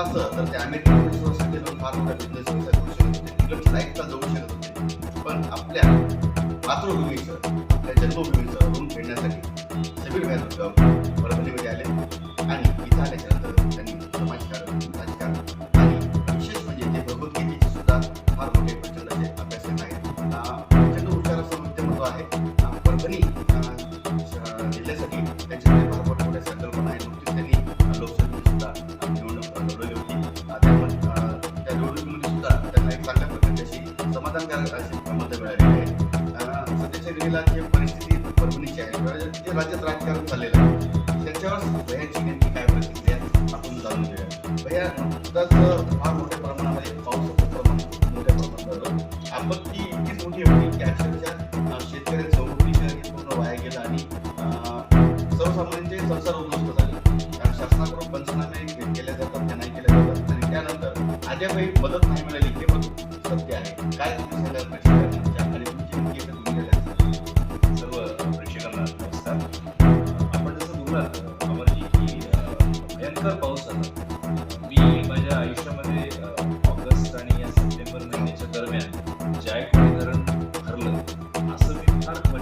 केलं असतं तर ते अमेरिकन फार ऐकता जाऊ शकत होते पण आपल्या मातृभूमीचं आपल्या जन्मभूमीचं ऋण फेडण्यासाठी सिव्हिल सेनेला जे परिस्थिती परभणीची आहे म्हणजे जे राज्यात राजकारण झालेलं आहे त्याच्यावर भयाची नेमकी काय प्रतिक्रिया आपण जाणून घेऊया. भया नुकताच फार मोठ्या प्रमाणामध्ये पावसाचं प्रमाण मोठ्या प्रमाणात झालं. आपत्ती इतकीच मोठी होती की अक्षरशः शेतकऱ्यांचं नोकरीच्या पूर्ण वाया गेलं आणि सर्वसामान्यांचे संसार उद्ध्वस्त झाले. कारण शासनाकडून पंचनामे केल्या जातात त्या नाही केल्या जातात. आणि त्यानंतर आजही मदत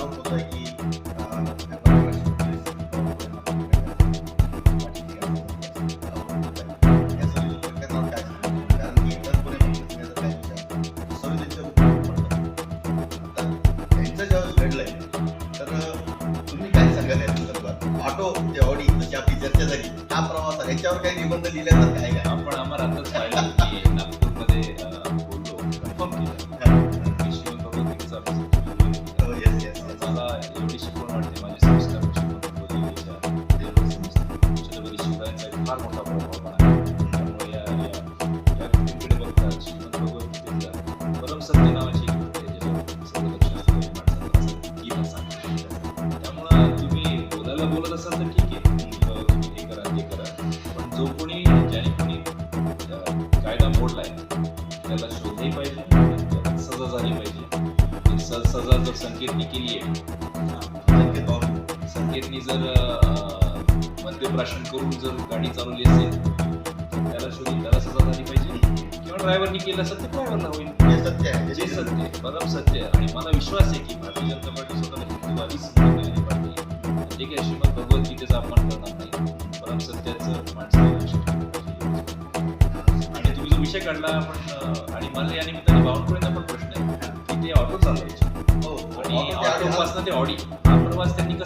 Vamos aí.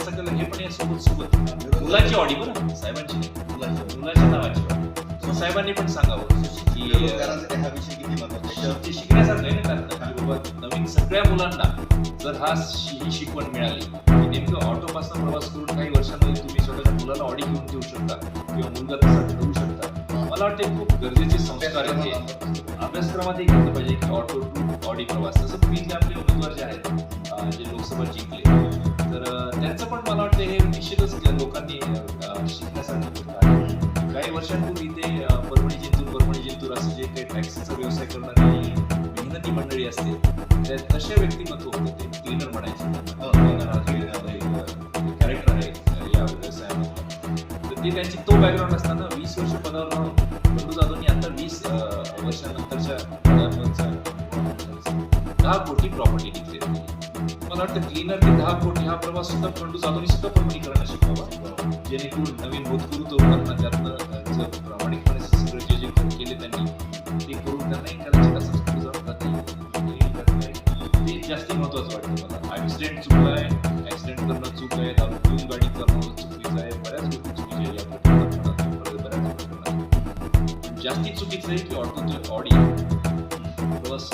असं केलं हे पण या सोबत सोबत. मुलाची ऑडी बरं साहेबांची. मुलाची मुलाच्या नावाची. साहेबांनी पण सांगावं की हा विषय किती महत्त्वाचा शिकण्यासारखं आहे ना कारण नवीन सगळ्या मुलांना जर हा ही शिकवण मिळाली की नेमकं ऑटोपासून प्रवास करून काही वर्षांमध्ये तुम्ही स्वतःच्या मुलाला ऑडी घेऊन देऊ शकता किंवा मुलगा तसा ठरवू शकता. मला वाटते खूप गरजेचे संस्कार आहे अभ्यासक्रमात एक घेतलं पाहिजे की ऑटो टू ऑडी प्रवास. तसं तुम्ही जे आपले उमेदवार जे आहेत जे लोकसभा जिंकले तर त्यांचं पण मला वाटतं हे निश्चितच लोकांनी आहे. काही वर्षांपूर्वी ते अं, परभणी जिंतूर परभणी जिंतूर असं जे काही टॅक्सीचा व्यवसाय करणारी मेहनती मंडळी असते त्या तसे व्यक्तिमत्व होते ते. क्लीनर म्हणायचे. कॅरेक्टर आहे या व्यवसायामध्ये. तर ते त्यांची तो बॅकग्राऊंड असताना वीस वर्ष पदावर राहून बंडू जाधवनी आता वीस वर्षानंतरच्या दहा कोटी प्रॉपर्टी मला वाटतं क्लीनर ते दहा कोटी हा प्रवास सुद्धा बंडू जाधवनी सुद्धा प्रमाणीकरण शिकावा जेणेकरून नवीन होतकरू तरुणांना त्यातनं अं, जर प्रामाणिकपणे सगळं जे जे काही केले त्यांनी ते करून त्यांनाही कदाचित असंच जाऊन ते जास्त महत्वाचं वाटतं मला. ॲक्सिडेंट चुकला आहे ॲक्सिडेंट करणं चूक आहे दारू पिऊन गाडी करणं चुकीचं आहे बऱ्याच गोष्टी चुकीच्या या बऱ्याच जास्ती चुकीचं आहे की ऑटोचं ऑडी प्लस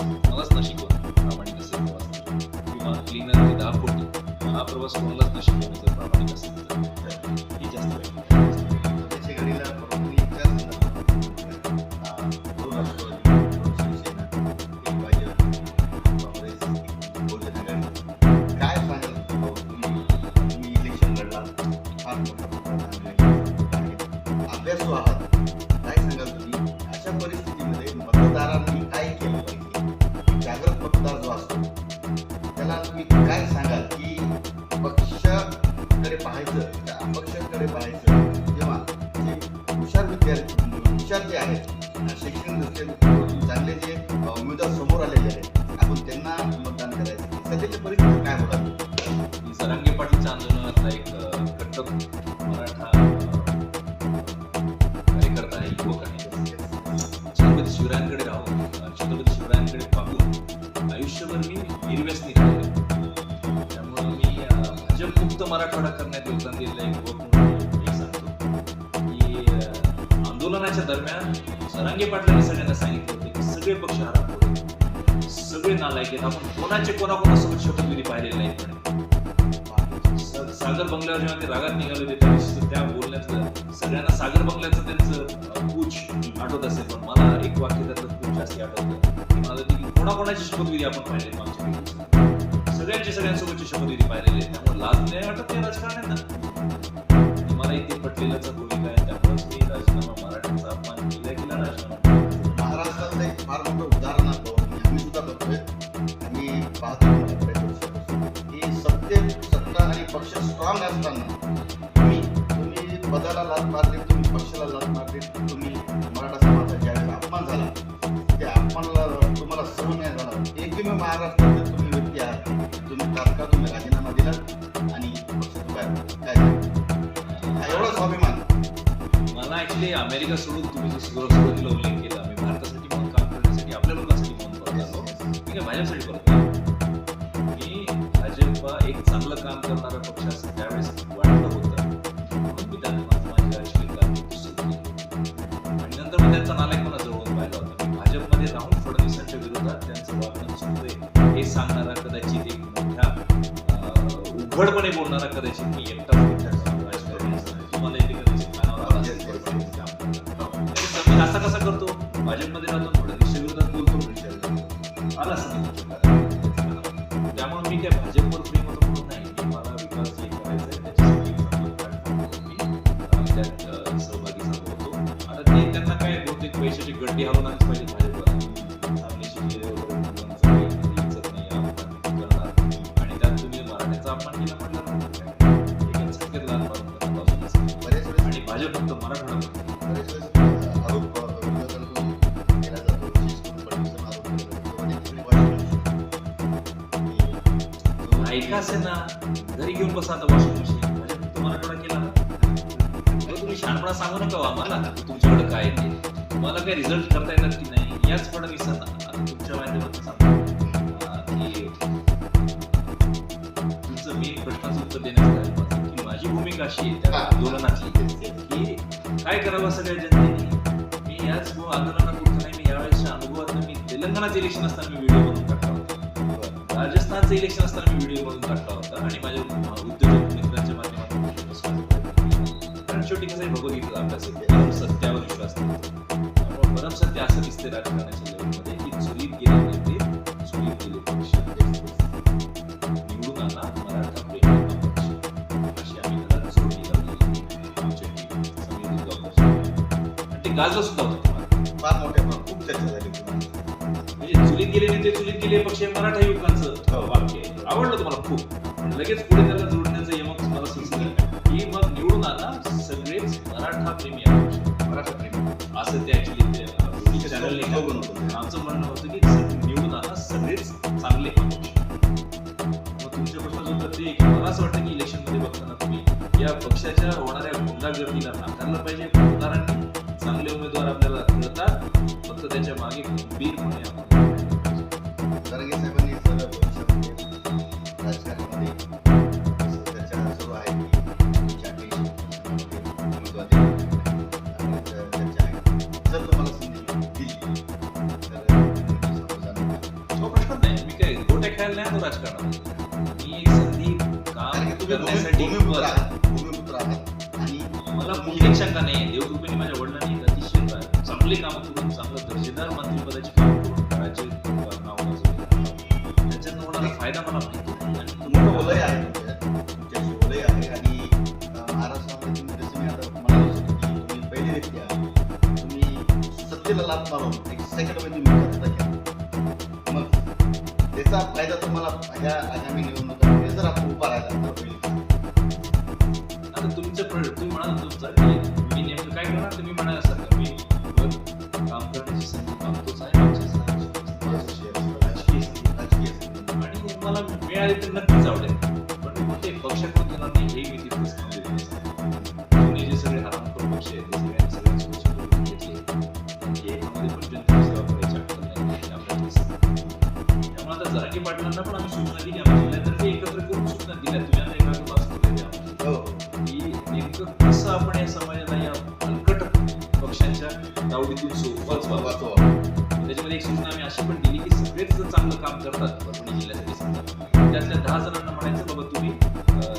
कोटी मराठवाडा करण्यात योगदान दिलेलं एक युवक सांगतो. की आंदोलनाच्या दरम्यान सरांगे पाटलांनी सगळ्यांना सांगितलं होतं की सगळे पक्ष हराम सगळे नालायक आहेत. आपण कोणाचे कोणाकोणासोबत शपथविधी पाहिलेले नाही. सागर बंगल्यावर जेव्हा ते रागात निघाले होते त्या त्या बोलण्याचं सगळ्यांना सागर बंगल्याचं त्यांचं अं, पूछ आठवत असेल पण मला एक वाक्य त्यातलं खूप जास्त आठवतं. की मला कोणाकोणाची शपथविधी आपण पाहिली मागच्या सगळ्यांचे सगळ्यांसोबतचे शपथविधी पाहिलेली आहे. त्यामुळे लाज नाही वाटत ते राजकारण्यांना तुम्हाला मला इथे पटलेल्याच भूमिका Kıvırma ne burnuna kadar çekeyim. की असेल ना घरी घेऊन बसा आता वॉशिंग मशीन भाजप फक्त मराठवाडा केला तुम्ही शहाणपणा सांगू नका हो आम्हाला. तुमच्याकडे काय ते? तुम्हाला काय रिझल्ट करता येतात की नाही? याच फडणवीसांना आता तुमच्या माध्यमातून की तुमचं मेन प्रश्नाचं उत्तर देण्याचं की माझी भूमिका अशी आहे त्या आंदोलनातली की काय करावं सगळ्या जनतेने? मी याच आंदोलनात नाही मी यावेळेसच्या अनुभवात मी तेलंगणाचं इलेक्शन असताना मी व्हिडिओ राजस्थानचं इलेक्शन असताना मी व्हिडिओ बघून टाकला होता आणि माझ्या उद्योजक मित्रांच्या माध्यमातून कारण शेवटी कसं बघू भगवद्गीता अभ्यास परम सत्यावर विश्वास परम सत्य असं दिसते राजकारणाच्या लेवलमध्ये की चुलीत गेले होते ते चुलीत गेले पक्ष. निवडून आला मराठा आम्ही त्याला चोरी लावली. आणि ते गाजलं सुद्धा होतं. गेले नेते चुलीत गेले पक्ष मराठा युवकांचं हो. वाक्य आवडलं तुम्हाला खूप. लगेच पुढे त्याला जोडण्याचं यमक मला सुचलं की मग निवडून आणा सगळेच मराठा प्रेमी मराठा प्रेमी. असं ते ऍक्च्युली चॅनल. आमचं म्हणणं होतं की निवडून आणा सगळेच चांगले. मग तुमच्या प्रश्नाचं उत्तर ते मला असं वाटतं की इलेक्शनमध्ये बघताना तुम्ही या पक्षाच्या होणाऱ्या गुंडागर्दीला नाकारलं पाहिजे. मतदारांनी चांगले उमेदवार आपल्याला ह्या आगामी निवडणुकांमध्ये जर आपण उभा राहिला तर होईल आता तुमचं प्र- तुम्ही म्हणाल तुमचं की मी नेमकं काय करणार तुम्ही म्हणाल सर मी काम करण्याची संधी मागतोच आहे. राजकीय राजकीय. आणि मला मिळाले तर नक्कीच आवडेल पाटलांना पण आम्ही सूचना दिली आम्ही जिल्ह्यातर्फे एकत्र करून सूचना दिल्या तुम्ही आता एका की नेमकं कसं आपण या समाजाला या पक्षांच्या सोबत व्हावं वाचवा. त्याच्यामध्ये एक सूचना आम्ही अशी पण दिली की सगळेच चांगलं काम करतात परभणी जिल्ह्यासाठी समजा. त्यातल्या दहा जणांना म्हणायचं बाबा तुम्ही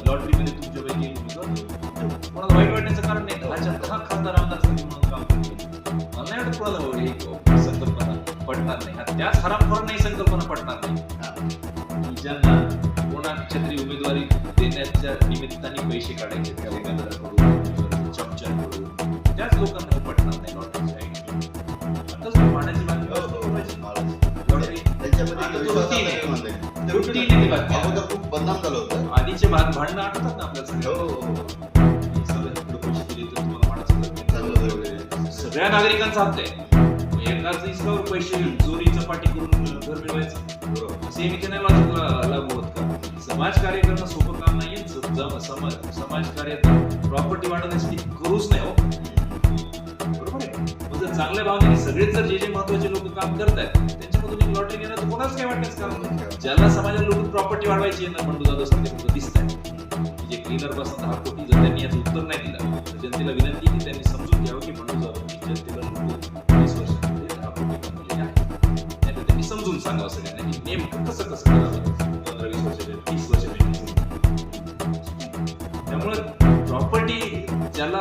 लॉटरीमध्ये तुमच्यापैकी. कोणाला वाईट वाटण्याचं कारण नाही. दहाच्या दहा खासदार आमदार म्हणून काम करतील. मला नाही वाटत कोणाला संकल्पना पटणार नाही. त्याच हरामखोरांना ही संकल्पना पटणार नाही. पैसे काढायचे त्या उमेदवाराकडून चमच्याकडून त्याच लोकांना पटणार नाही लॉटरीची आयडिया खूप बदनाम झालं होतं. आधीचे भाग भांडणं आठवतात ना सगळ्या नागरिकांचा हक्क आहे. एकाच इसकावर पैसे चोरी चपाटी करून घर मिळवायचं. बरोबर. असे मी नाही लागू होत का? समाज कार्य करणं सोपं समाज समाज कार्य प्रॉपर्टी वाढवण्यासाठी करूच नाही हो. बरोबर आहे? जर चांगल्या भावने सगळेच जर जे जे महत्त्वाचे लोक काम करत त्यांच्यामधून एक लॉटरी घेणं तर कोणाच काय वाटण्याचं कारण ज्याला समाजाला लोक प्रॉपर्टी वाढवायची आहे ना बंडू जाधव सारखे लोक दिसत आहेत जे क्लिनरपासून दहा कोटी जर त्यांनी याचं उत्तर नाही दिलं तर जनतेला विनंती की त्यांनी समजून घ्यावं की बंडू जाधव जनतेला वीस वर्षामध्ये दहा कोटी कमवलेले आहेत. त्यांनी समजून सांगावं सगळ्यांना की नेमकं कसं कसं करावं. ज्याला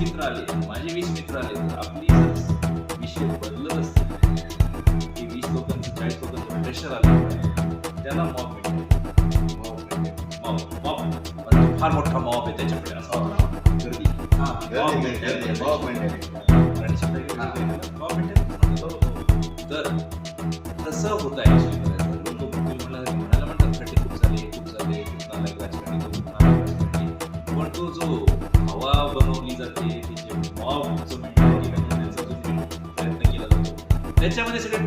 मित्र आले माझे वीस मित्र आले तर आपली विषय बदलत असतील की वीस लोकांचं चाळीस लोकांचं प्रेशर आलं त्याला mentality mob mentality mob mob फार मोठा मॉब आहे त्याच्याकडे असं. गर्दी. हा मॉब गर्दी, mentality. त्याच्यामध्ये सगळे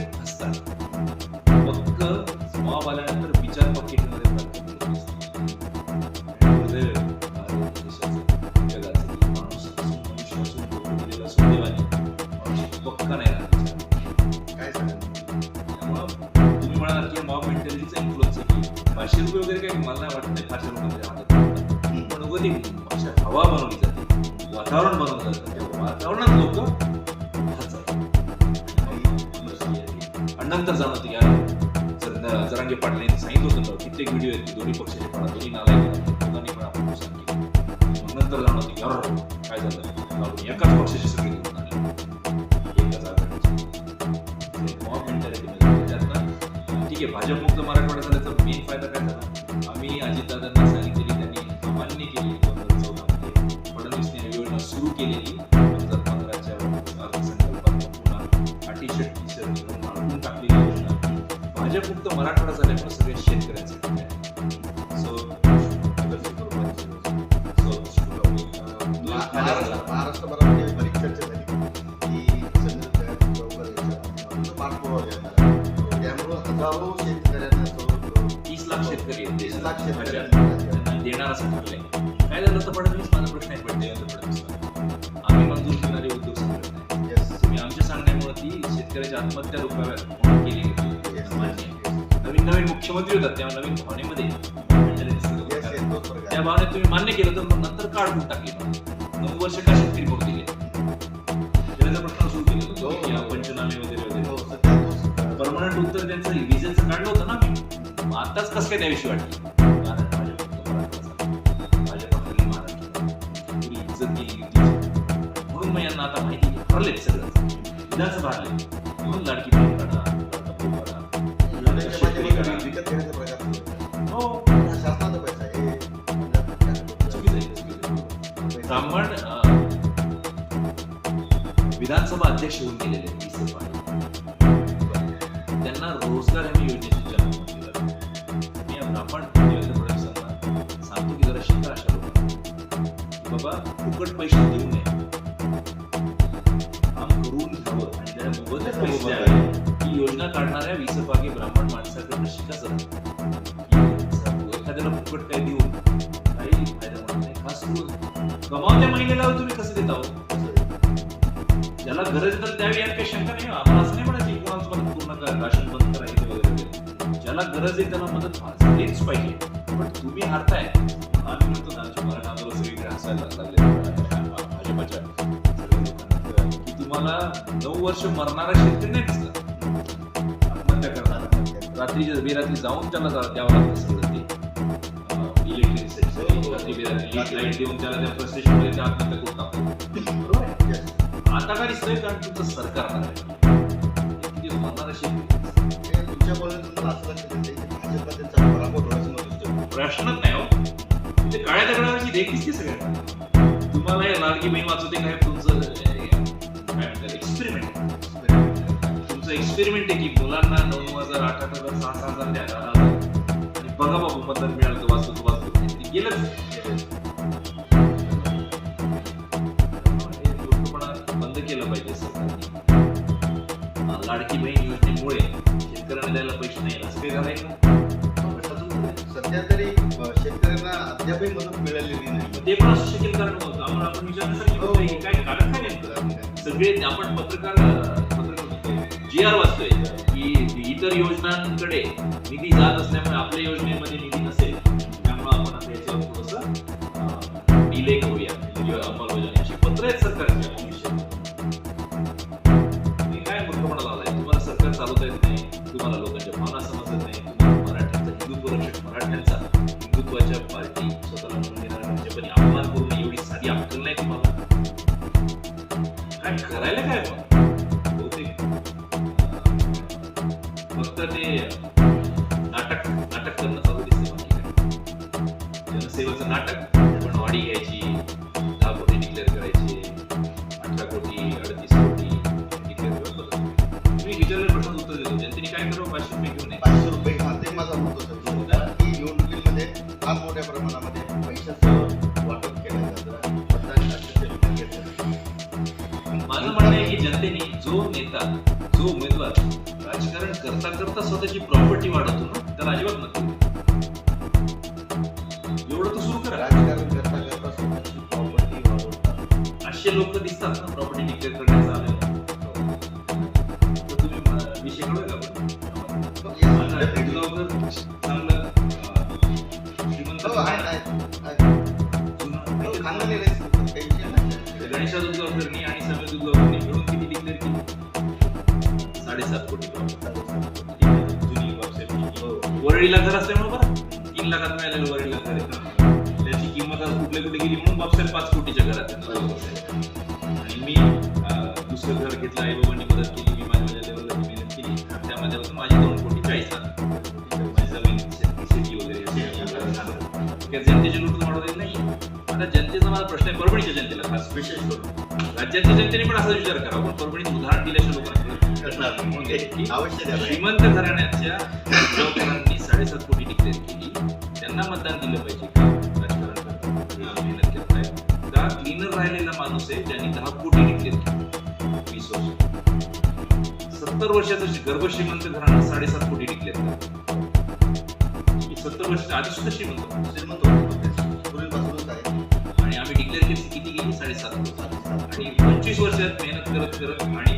भाजपमुक्त मराठवाडा झाल्यामुळे सगळ्या शेतकऱ्यांसाठी सो महाराष्ट्र महाराष्ट्रभरामध्ये बरीच चर्चा झाली की संजय जयंत चौकारे यांच्या पाठपुरावा देण्यात आला. त्यामुळं हजारो शेतकऱ्यांना जवळ- तीस लाख शेतकरी आहेत. तीस लाख देशात. शेतकऱ्यांना त्यांना देणार असं ठरलंय. काय झालं तर फडणवीस? माझा प्रश्न आहे पण देवेंद्र फडणवीस. आम्ही मंजूर करणारे उद्योग. तुम्ही आमच्या सांगण्यामुळे ती शेतकऱ्याची आत्महत्या रोखाव्यात नवीन मुख्यमंत्री होतात तेव्हा नवीन भावनेमध्ये. त्या भावनेत तुम्ही मान्य केलं तर मग नंतर काढून टाकली. नऊ वर्ष का शेतकरी मोड दिले त्याचा प्रश्न सुरू केला हो. होता या पंचनामे वगैरे वगैरे. हो, तोच- परमनंट उत्तर त्यांचं रिव्हिजनचं काढलं होतं ना मी आताच कसं काय द्याविषयी वाटली म्हणून मग यांना आता माहिती हरले सगळं. विधानसभा विधानसभा शिवून गेलेले त्यांना रोजगार हमी योजनेची जन्म दिला मी आपण देवेंद्र फडणवीसांना सांगतो की जरा शिका अशा बाबा फुकट पैसे देऊ नये. काम करून घ्यावं. आणि त्याला मोबदल्यात पैसे द्यावे. ही योजना काढणाऱ्या विसभागी ब्राह्मण माणसाकडनं शिका जरा एखाद्याला फुकट काय देऊन काही फायदा होणार नाही. खास करून कमावत्या महिलेला तुम्ही कसं देत आहोत? गरज तर द्यावी यात काही शंका नाही आम्हाला असं नाही म्हणायचं की बंद करू नका राशन बंद करायचं वगैरे ज्याला गरज आहे त्याला मदत झालीच पाहिजे. पण तुम्ही हारताय आम्ही म्हणतो ना आमच्या मराठा सगळीकडे हसायला लागले. भाजपाच्या. की तुम्हाला नऊ वर्ष मरणारा शेतकरी नाही दिसला. आत्महत्या करणारा. रात्रीच्या बेरात्री जाऊन त्याला द्यावं लागतं सगळं ते. इलेक्ट्रिसिटी रात्री बेरात्री लाइट देऊन त्याला त्या फ्रस्ट्रेशनमध्ये त्या आत्महत्या करून टाकतो बरोबर आता काही दिसतंय कारण तुमचं सरकार नाही दिवस तुमच्या प्रश्नच नाही हो. म्हणजे काळ्या दगडावरची देखील दिसते सगळ्यांना तुम्हाला हे लाडकी बहीण वाचवते काय? तुमचं काय म्हणतात? एक्सपेरिमेंट तुमचं एक्सपेरिमेंट आहे की मुलांना नऊ हजार आठ आठ हजार सहा सहा हजार द्या आणि बघा बाबू मतदान मिळालं तर वाचतो वाचतो गेलंच. केलं पाहिजे सरकारने. लाडकी बहीण योजनेमुळे शेतकऱ्यांना द्यायला पैसे नाही असं काही सध्या तरी शेतकऱ्यांना अद्यापही मदत मिळालेली नाही. ते पण असू शकेल कारण होतं. आपण विचारण्यासाठी हो. होतं की काय कारण काय नेमकं? सगळे आपण पत्रकार जी आर वाचतोय की इतर योजनांकडे निधी जात असल्यामुळे आपल्या योजनेमध्ये निधी नसेल. त्यामुळे आपण आता याच्यावर थोडस डिले करूया. म्हणजे अंमलबजावणी अशी पत्र आहेत सरकारच्या. घेता जो उमेदवार राजकारण करता करता स्वतःची प्रॉब्लेम घर आहे. त्याची किंमत आज कुठल्या कुठे गेली म्हणून बापसाहेब पाच कोटीच्या घरात. आणि मी दुसरं घर घेतलं आई बाबांनी मदत केली मी माझ्या लेवलला मेहनत केली त्यामध्ये होतं माझी दोन कोटी चाळीस लाख. माझी जमीन शेती वगैरे जनतेची वाढवलेली नाही आता जनतेचा मला प्रश्न आहे परभणीच्या जनतेला खास. विशेष करून. राज्याच्या जनतेने पण असा विचार करावा पण परभणीत उदाहरण दिल्याशिवाय लोकांना अवश्य द्यावं. श्रीमंत घराण्याच्या साडेसात कोटी डिक्लेअर केली. त्यांना मतदान दिलं पाहिजे. राजकारण करताना. हा का क्लीनर राहिलेला माणूस आहे ज्यांनी दहा कोटी डिक्लेअर वीस वर्ष. सत्तर वर्षाचं गर्भ श्रीमंत घराणं साडेसात कोटी डिक्लेअर सत्तर वर्ष आधी सुद्धा श्रीमंत श्रीमंत पूर्वीपासूनच आहे. आणि आम्ही डिक्लेअर केली किती गेली? साडेसात. आणि पंचवीस वर्षात मेहनत करत करत आणि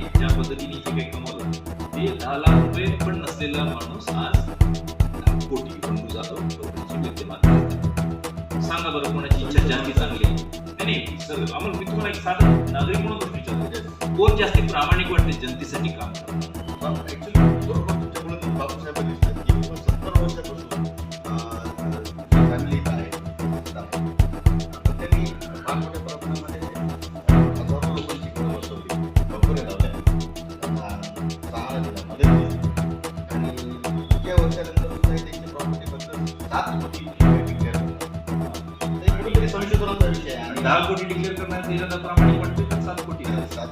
आम्हाला मी तुम्हाला एक साधं नागरिक म्हणून विचारतो कोण जास्ती प्रामाणिक वाटते जनतेसाठी काम सात कोटी दहा कोटी डिक्लेअर प्रामाणिक वाटते तर सात कोटी सात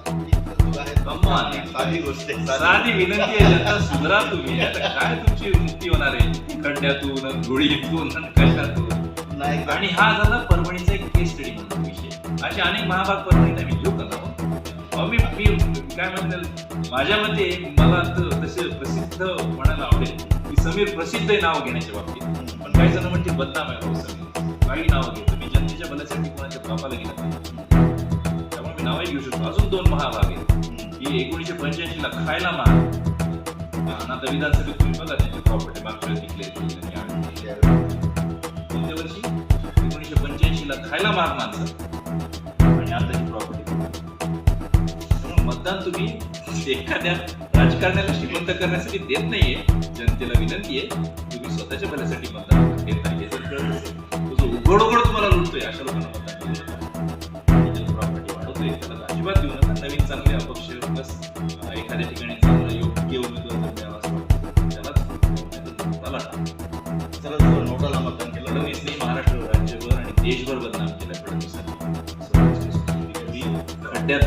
कमाल. साधी गोष्ट. साधी विनंती आहे जनता सुधरा तुम्ही. आता काय तुमची मुक्ती होणार आहे? खड्ड्यातून आणि कशातून? आणि हा झाला परभणीचा एक केस स्टडी म्हणून विषय. असे अनेक महाभाग परभणीत आम्ही घेऊ का जाऊन? अहो, मी मी काय म्हणतात माझ्या मते मला तसे प्रसिद्ध म्हणायला आवडेल की समीर प्रसिद्ध नाव घेण्याच्या बाबतीत. पण काही जण म्हणते बदनाम आहे समीर. काही नाव घेतो कोणाच्या भल्यासाठी कोणाच्या पापाला गेला पाहिजे त्यामुळे मी नावही घेऊ शकतो. अजून दोन महाभाग. आहेत की एकोणीशे पंच्याऐंशी ला खायला महाग आता विधानसभेत तुम्ही बघा त्यांची प्रॉपर्टी मागच्या वेळेस कोणत्या वर्षी? एकोणीशे पंच्याऐंशी ला खायला महाग माणसं. आणि आताची प्रॉपर्टी त्यामुळे मतदान तुम्ही एखाद्या राजकारण्याला श्रीमंत करण्यासाठी देत नाहीये. जनतेला विनंती आहे तुम्ही स्वतःच्या भल्यासाठी मतदान घेत नाही हे तुम्हाला लुटतोय अशा लोकांना प्रॉपर्टी वाढवतोय त्याला अजिबात देऊ नका. नवीन चांगले अपक्ष प्लस एखाद्या ठिकाणी चांगला योग्य उमेदवार जर मिळाला असं त्यालाच नाहीतर त्याला जर नोटाला मतदान केलं. फडणवीसने महाराष्ट्र राज्यभर आणि देशभर बदनाम केला फडणवीसांनी. मी खड्ड्यात